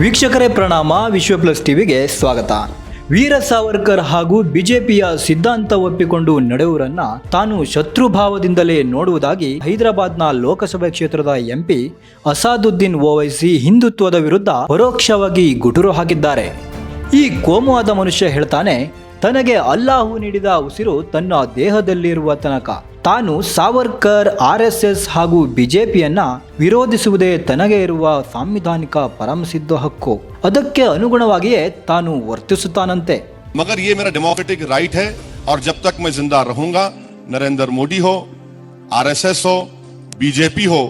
ವೀಕ್ಷಕರೇ ಪ್ರಣಾಮ, ವಿಶ್ವ ಪ್ಲಸ್ ಟಿವಿಗೆ ಸ್ವಾಗತ. ವೀರ ಸಾವರ್ಕರ್ ಹಾಗೂ ಬಿಜೆಪಿಯ ಸಿದ್ಧಾಂತ ಒಪ್ಪಿಕೊಂಡು ನಡೆಯುವರನ್ನ ತಾನು ಶತ್ರುಭಾವದಿಂದಲೇ ನೋಡುವುದಾಗಿ ಹೈದರಾಬಾದ್ನ ಲೋಕಸಭೆ ಕ್ಷೇತ್ರದ ಎಂಪಿ ಅಸಾದುದ್ದೀನ್ ಓವೈಸಿ ಹಿಂದುತ್ವದ ವಿರುದ್ಧ ಪರೋಕ್ಷವಾಗಿ ಗುಟುರು ಹಾಕಿದ್ದಾರೆ. ಈ ಕೋಮುವಾದ ಮನುಷ್ಯ ಹೇಳ್ತಾನೆ, ತನಗೆ ಅಲ್ಲಾಹು ನೀಡಿದ ಉಸಿರು ತನ್ನ ದೇಹದಲ್ಲಿರುವ ತನಕ. ತಾನು ಸಾವರ್ಕರ್ ಆರ್ ಎಸ್ ಎಸ್ ಹಾಗೂ ಬಿಜೆಪಿಯನ್ನ ವಿರೋಧಿಸುವುದೇ ತನಗೆ ಇರುವ ಸಾಂವಿಧಾನಿಕ ಪರಮಸಿದ್ಧ ಹಕ್ಕು ಅದಕ್ಕೆ ಅನುಗುಣವಾಗಿಯೇ ತಾನು ವರ್ತಿಸುತ್ತಾನಂತೆ मगर ये मेरा डेमोक्रेटिक राइट है और जब तक मैं जिंदा रहूंगा नरेंद्र मोदी हो आरएसएस हो बीजेपी हो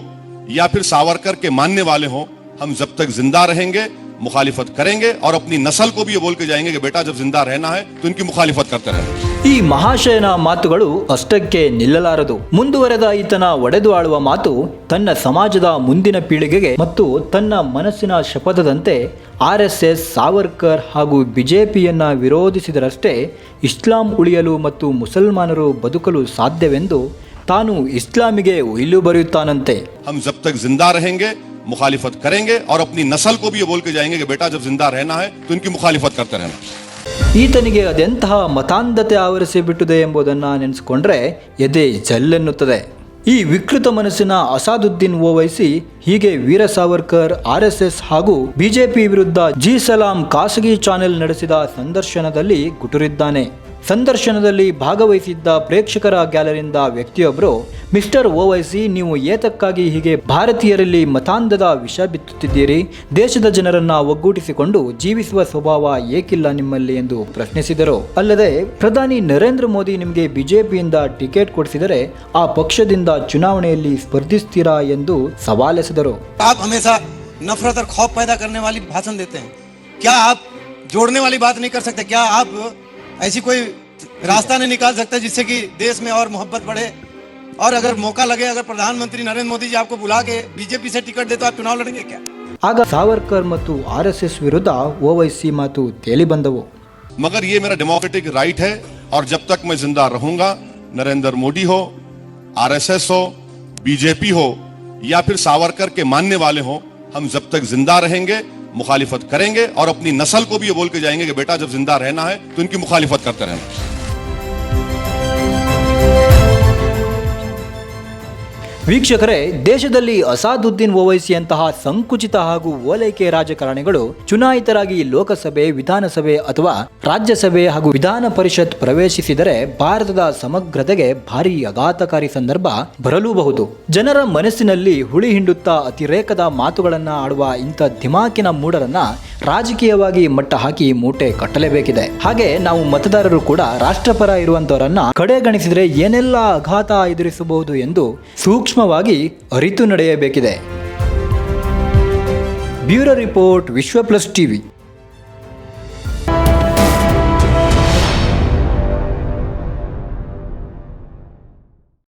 या फिर सावरकर के मानने वाले हो हम जब तक जिंदा रहेंगे मुखालिफत करेंगे और अपनी नस्ल को भी ये बोल के जाएंगे कि बेटा जब जिंदा रहना है तो इनकी मुखालिफत करते रहना ಈ ಮಹಾಶಯನ ಮಾತುಗಳು ಅಷ್ಟಕ್ಕೆ ನಿಲ್ಲಲಾರದು ಮುಂದುವರೆದ ಈತನ ಒಡೆದು ಆಳುವ ಮಾತು ತನ್ನ ಸಮಾಜದ ಮುಂದಿನ ಪೀಳಿಗೆಗೆ ಮತ್ತು ತನ್ನ ಮನಸ್ಸಿನ ಶಪಥದಂತೆ ಆರ್ ಎಸ್ ಎಸ್ ಸಾವರ್ಕರ್ ಹಾಗೂ ಬಿಜೆಪಿಯನ್ನ ವಿರೋಧಿಸಿದರಷ್ಟೇ ಇಸ್ಲಾಂ ಉಳಿಯಲು ಮತ್ತು ಮುಸಲ್ಮಾನರು ಬದುಕಲು ಸಾಧ್ಯವೆಂದು ತಾನು ಇಸ್ಲಾಮಿಗೆ ಒಯ್ಲು ಬರೆಯುತ್ತಾನಂತೆ हम जब तक जिंदा रहेंगे मुखालिफत करेंगे और अपनी नस्ल को भी ये बोल के जाएंगे कि बेटा जब जिंदा रहना है तो इनकी मुखालिफत करते रहना ಈತನಿಗೆ ಅದೆಂತಹ ಮತಾಂಧತೆ ಆವರಿಸಿ ಬಿಟ್ಟಿದೆ ಎಂಬುದನ್ನು ನೆನೆಸಿಕೊಂಡ್ರೆ ಎದೆ ಜಲ್ಲೆನ್ನುತ್ತದೆ. ಈ ವಿಕೃತ ಮನಸ್ಸಿನ ಅಸಾದುದ್ದೀನ್ ಓವೈಸಿ ಹೀಗೆ Veer Savarkar, R S S ಹಾಗೂ ಬಿಜೆಪಿ ವಿರುದ್ಧ ಜಿ ಸಲಾಂ ಖಾಸಗಿ ಚಾನೆಲ್ ನಡೆಸಿದ ಸಂದರ್ಶನದಲ್ಲಿ ಗುಟುರಿದ್ದಾನೆ. ಸಂದರ್ಶನದಲ್ಲಿ ಭಾಗವಹಿಸಿದ್ದ ಪ್ರೇಕ್ಷಕರ ಗ್ಯಾಲರಿಯಿಂದ ವ್ಯಕ್ತಿಯೊಬ್ಬರು ಮಿಸ್ಟರ್ ಓವೈಸಿ, ನೀವು ಏತಕ್ಕಾಗಿ ಹೀಗೆ ಭಾರತೀಯರಲ್ಲಿ ಮತಾಂಧದ ವಿಷ ಬಿತ್ತುತ್ತಿದ್ದೀರಿ? ದೇಶದ ಜನರನ್ನ ಒಗ್ಗೂಡಿಸಿಕೊಂಡು ಜೀವಿಸುವ ಸ್ವಭಾವ ಏಕಿಲ್ಲ ನಿಮ್ಮಲ್ಲಿ? ಎಂದು ಪ್ರಶ್ನಿಸಿದರು. ಅಲ್ಲದೆ, ಪ್ರಧಾನಿ ನರೇಂದ್ರ ಮೋದಿ ನಿಮಗೆ ಬಿಜೆಪಿಯಿಂದ ಟಿಕೆಟ್ ಕೊಡಿಸಿದರೆ ಆ ಪಕ್ಷದಿಂದ ಚುನಾವಣೆಯಲ್ಲಿ ಸ್ಪರ್ಧಿಸ್ತೀರಾ ಎಂದು ಸವಾಲೆಸೆದರು. आप हमेशा नफरत और खौफ पैदा करने वाली भाषण देते हैं क्या आप जोड़ने वाली बात नहीं कर सकते क्या आप ऐसी कोई रास्ता नहीं निकाल सकते जिससे कि देश में और मोहब्बत बढ़े और अगर मौका लगे अगर प्रधानमंत्री नरेंद्र मोदी जी आपको बुला के बीजेपी से टिकट दे तो आप चुनाव लड़ेंगे क्या ಆಗ ಸಾವರ್ಕರ್ ಮತ್ತು ಆರ್ ಎಸ್ ಎಸ್ ವಿರುದ್ಧ ಓವೈಸಿ ಮಾತು ತೇಲಿ ಬಂದವು मगर ये मेरा डेमोक्रेटिक राइट है और जब तक मैं जिंदा रहूंगा नरेंद्र मोदी हो आरएसएस हो बीजेपी हो या फिर सावरकर के मानने वाले हो हम जब तक जिंदा रहेंगे مخالفت کریں گے اور اپنی نسل کو بھی یہ بول کے جائیں گے کہ بیٹا جب زندہ رہنا ہے تو ان کی مخالفت کرتے رہنا۔ ವೀಕ್ಷಕರೇ, ದೇಶದಲ್ಲಿ ಅಸಾದುದ್ದೀನ್ ಓವೈಸಿಯಂತಹ ಸಂಕುಚಿತ ಹಾಗೂ ಓಲೈಕೆ ರಾಜಕಾರಣಿಗಳು ಚುನಾಯಿತರಾಗಿ ಲೋಕಸಭೆ, ವಿಧಾನಸಭೆ ಅಥವಾ ರಾಜ್ಯಸಭೆ ಹಾಗೂ ವಿಧಾನ ಪರಿಷತ್ ಪ್ರವೇಶಿಸಿದರೆ ಭಾರತದ ಸಮಗ್ರತೆಗೆ ಭಾರಿ ಅಘಾತಕಾರಿ ಸಂದರ್ಭ ಬರಲೂಬಹುದು. ಜನರ ಮನಸ್ಸಿನಲ್ಲಿ ಹುಳಿ ಹಿಂಡುತ್ತಾ ಅತಿರೇಕದ ಮಾತುಗಳನ್ನ ಆಡುವ ಇಂಥ ಧಿಮಾಕಿನ ಮೂಡರನ್ನ ರಾಜಕೀಯವಾಗಿ ಮಟ್ಟ ಹಾಕಿ ಮೂಟೆ ಕಟ್ಟಲೇಬೇಕಿದೆ. ಹಾಗೆ ನಾವು ಮತದಾರರು ಕೂಡ ರಾಷ್ಟ್ರಪರ ಇರುವಂತವರನ್ನ ಕಡೆಗಣಿಸಿದರೆ ಏನೆಲ್ಲ ಆಘಾತ ಎದುರಿಸಬಹುದು ಎಂದು ಸೂಕ್ಷ್ಮವಾಗಿ ಅರಿತು ನಡೆಯಬೇಕಿದೆ. Bureau report Vishwa plus TV.